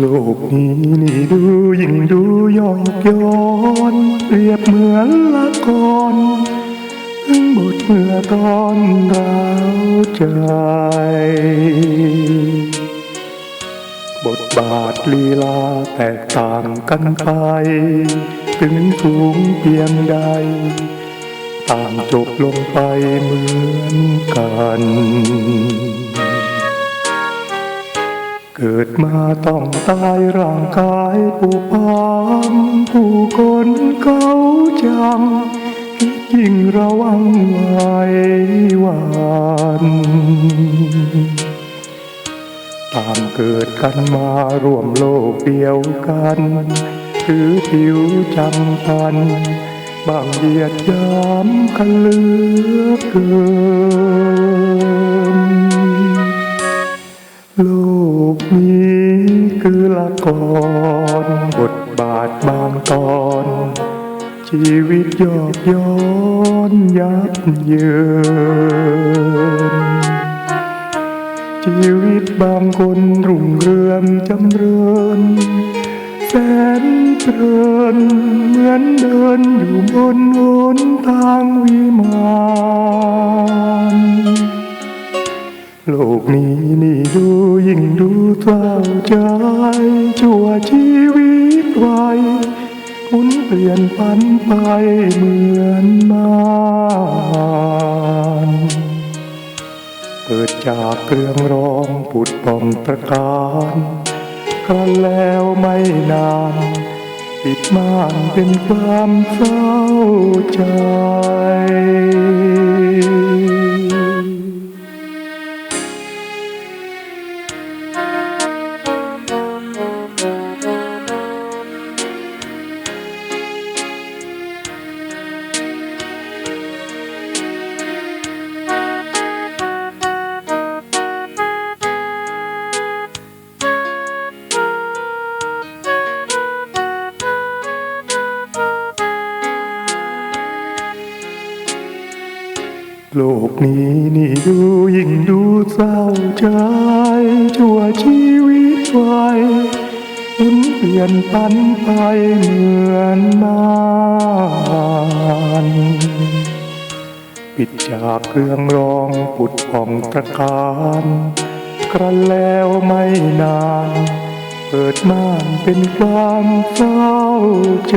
โลกนี้นี่ดูยิ่งดูย่อยย้อนเปรียบเหมือนละครถึงบทเมื่อตอนเราวใจ บทบาทลีลาแตกต่างกันไป ถึงสูงเพียงใด ต่างจบลงไปเหมือนกัน เกิดมาต้องตายร่างกายผู้พามผู้คนเขาจังคิดยิ่งระวังไว้วันตางเกิดกันมารวมโลกเดียวกันถือผิวจำพันบางเหยียดยามกันเลือเกิน ละครบทบาทบางตอน ชีวิตยอกย้อนยับเยิน ชีวิตบางคนรุ่งเรืองจำเริญแสนเพลินเหมือนเดินอยู่บนหนทางวิมานโลกนี้นี่ดูยิ่งดูเศร้าใจ ชั่วชีวิตไวหมุนเปลี่ยนพันไปเหมือนมานเกิดจากเครื่องร้องผุดป่องตระการครั้นแล้วไม่นาน ปิดม่านเป็นความเศร้าใจ โลกนี้นี่ดูยิ่งดูเศร้าใจชั่วชีวิตไวหมุนเปลี่ยนปันไปเหมือนนานปิดจากเครื่องร้องปุดป่องตะการครั้นแล้วไม่นาน เปิดม่านเป็นความเศร้าใจ